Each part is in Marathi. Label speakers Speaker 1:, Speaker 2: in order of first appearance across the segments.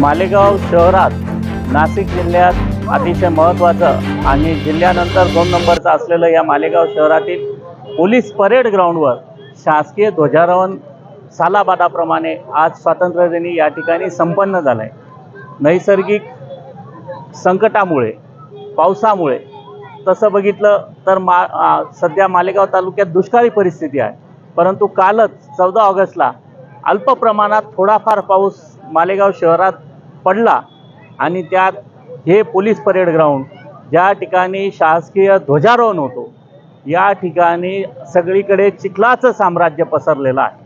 Speaker 1: मालेगाव शहरात नाशिक जिल्ह्यात अतिशय महत्त्वाचं आणि जिल्ह्यानंतर दोन नंबरचं असलेलं या मालेगाव शहरातील पोलीस परेड ग्राउंडवर शासकीय ध्वजारोहण सालाबादाप्रमाणे आज स्वातंत्र्यदिनी या ठिकाणी संपन्न झालं आहे नैसर्गिक संकटामुळे पावसामुळे तसं बघितलं तर मा सध्या मालेगाव तालुक्यात दुष्काळी परिस्थिती आहे. परंतु कालच चौदा ऑगस्टला अल्प प्रमाणात थोडाफार पाऊस मालेगाव शहरात पडला आणि त्यात हे पोलीस परेड ग्राउंड ज्या ठिकाणी शासकीय ध्वजारोहण होतो या ठिकाणी सगळीकडे चिखलाचं साम्राज्य पसरलेलं आहे.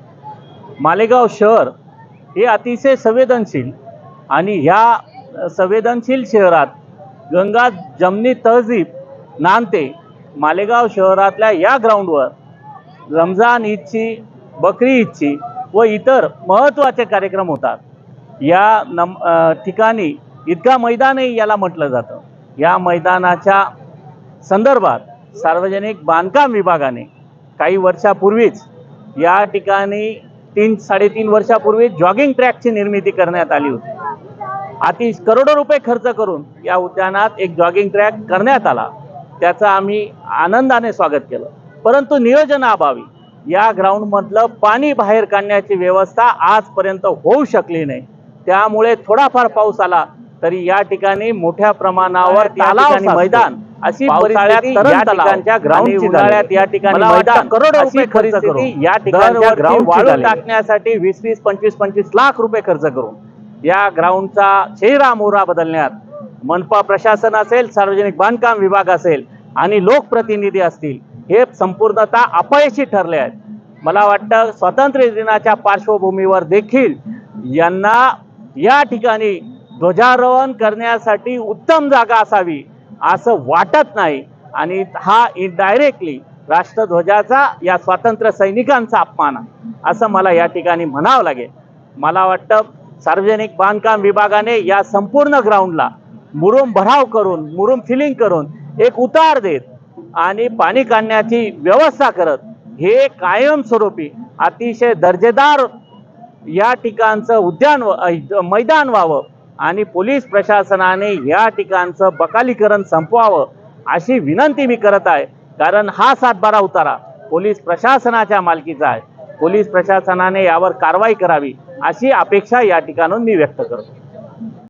Speaker 1: मालेगाव शहर हे अतिशय संवेदनशील आणि ह्या संवेदनशील शहरात गंगा जमनी तहजीब नांदते मालेगाव शहरातल्या या ग्राउंडवर रमजान ईदची बकरी ईदची व इतर महत्त्वाचे कार्यक्रम होतात. या नम ठिकाणी इतका मैदानही याला म्हटलं जातं. या मैदानाच्या संदर्भात सार्वजनिक बांधकाम विभागाने काही वर्षापूर्वीच या ठिकाणी तीन साडेतीन वर्षापूर्वी जॉगिंग ट्रॅकची निर्मिती करण्यात आली होती. अति करोडो रुपये खर्च करून या उद्यानात एक जॉगिंग ट्रॅक करण्यात आला. त्याचं आम्ही आनंदाने स्वागत केलं. परंतु नियोजनाअभावी या ग्राउंडमधलं पाणी बाहेर काढण्याची व्यवस्था आजपर्यंत होऊ शकली नाही. त्यामुळे थोडाफार पाऊस आला तरी या ठिकाणी मोठ्या प्रमाणावर तलाव मैदान. अशी
Speaker 2: आणि उन्हाळ्यात
Speaker 1: या ठिकाणी मैदान
Speaker 2: करोडो
Speaker 1: अशी
Speaker 2: रुपये खर्च
Speaker 1: परिस्थिती
Speaker 2: करून
Speaker 1: या
Speaker 2: दरवर्षी
Speaker 1: ग्राउंड
Speaker 2: वाळू
Speaker 1: टाकण्यासाठी वीस वीस पंचवीस पंचवीस लाख रुपये खर्च करून या ग्राउंडचा चेहरा मोहरा बदलण्यात मनपा प्रशासन असेल सार्वजनिक बांधकाम विभाग असेल आणि लोकप्रतिनिधी असतील हे संपूर्णतः अपयशी ठरले आहेत. मला वाटतं स्वातंत्र्य दिनाच्या पार्श्वभूमीवर देखील यांना या ठिकाणी ध्वजारोहण करण्यासाठी उत्तम जागा असावी असं वाटत नाही. आणि हा डायरेक्टली राष्ट्रध्वजाचा या स्वातंत्र्य सैनिकांचा अपमान आहे. असं मला या ठिकाणी म्हणावं लागेल. मला वाटतं सार्वजनिक बांधकाम विभागाने या संपूर्ण ग्राउंडला मुरुम भराव करून मुरुम फिलिंग करून एक उतार देत आणि पाणी काढण्याची व्यवस्था करत हे कायमस्वरूपी अतिशय दर्जेदार या ठिकाणचं उद्यान मैदान व्हावं आणि पोलीस प्रशासनाने या ठिकाणचं बकालीकरण संपवावं अशी विनंती मी करत आहे. कारण हा सातबारा उतारा पोलीस प्रशासनाच्या मालकीचा आहे. पोलीस प्रशासनाने यावर कारवाई करावी अशी अपेक्षा या ठिकाणून मी व्यक्त करतो.